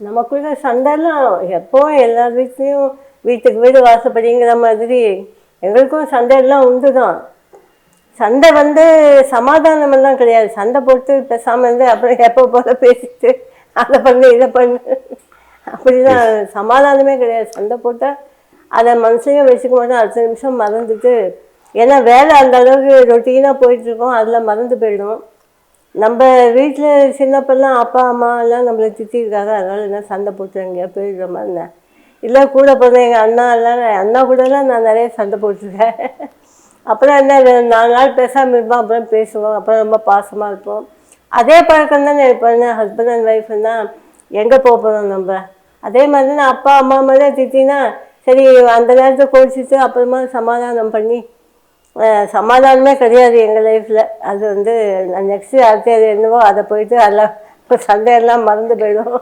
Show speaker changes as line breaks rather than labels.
நமக்குள்ள சண்டைலாம் எப்போ எல்லா வீட்லேயும் வீட்டுக்கு வீடு வாசப்படிங்கிற மாதிரி எங்களுக்கும் சண்டையெல்லாம் உண்டு தான் சண்டை வந்து சமாதானம் எல்லாம் கிடையாது. சண்டை போட்டு பேசாமல் இருந்து அப்புறம் எப்போ போல பேசிட்டு அதை பண்ணு இதை பண்ணு. அப்படிதான். சமாதானமே கிடையாது. சண்டை போட்டால் அதை மனசையும் வச்சுக்க மாட்டோம். அடுத்த நிமிஷம் மறந்துட்டு ஏன்னா வேலை அந்த அளவுக்கு ரொட்டீனாக போயிட்டுருக்கோம் அதில் மறந்து போயிடும் நம்ம வீட்டில் சின்னப்பெல்லாம் அப்பா அம்மா எல்லாம் நம்மளை திட்டிருக்காங்க. அதனால என்ன சண்டை போட்டு எங்கேயா போயிடுற மாதிரி நான் இல்லை கூட பிறந்த எங்கள் அண்ணா எல்லாம் அண்ணா கூடலாம் நான் நிறைய சண்டை போட்டிருக்கேன். அப்புறம் என்ன நாலு நாள் பேசாமல் இருப்போம். அப்புறம் பேசுவோம். அப்புறம் ரொம்ப பாசமாக இருப்போம். அதே பழக்கம் தான் இப்போ ஹஸ்பண்ட் அண்ட் ஒய்ஃப்னா எங்கே போக போகிறோம் நம்ம? அதே மாதிரி நான் அப்பா அம்மா மாதிரி திட்டினா சரி அந்த நேரத்தை கோச்சிட்டு அப்புறமா சமாதானம் பண்ணி சமாதானமே கிடையாது எங்கள் லைஃப்பில் அது வந்து நெக்ஸ்ட்டு அடுத்தது என்னவோ அதை போயிட்டு எல்லாம் சண்டையெல்லாம் மறந்து போயிடும்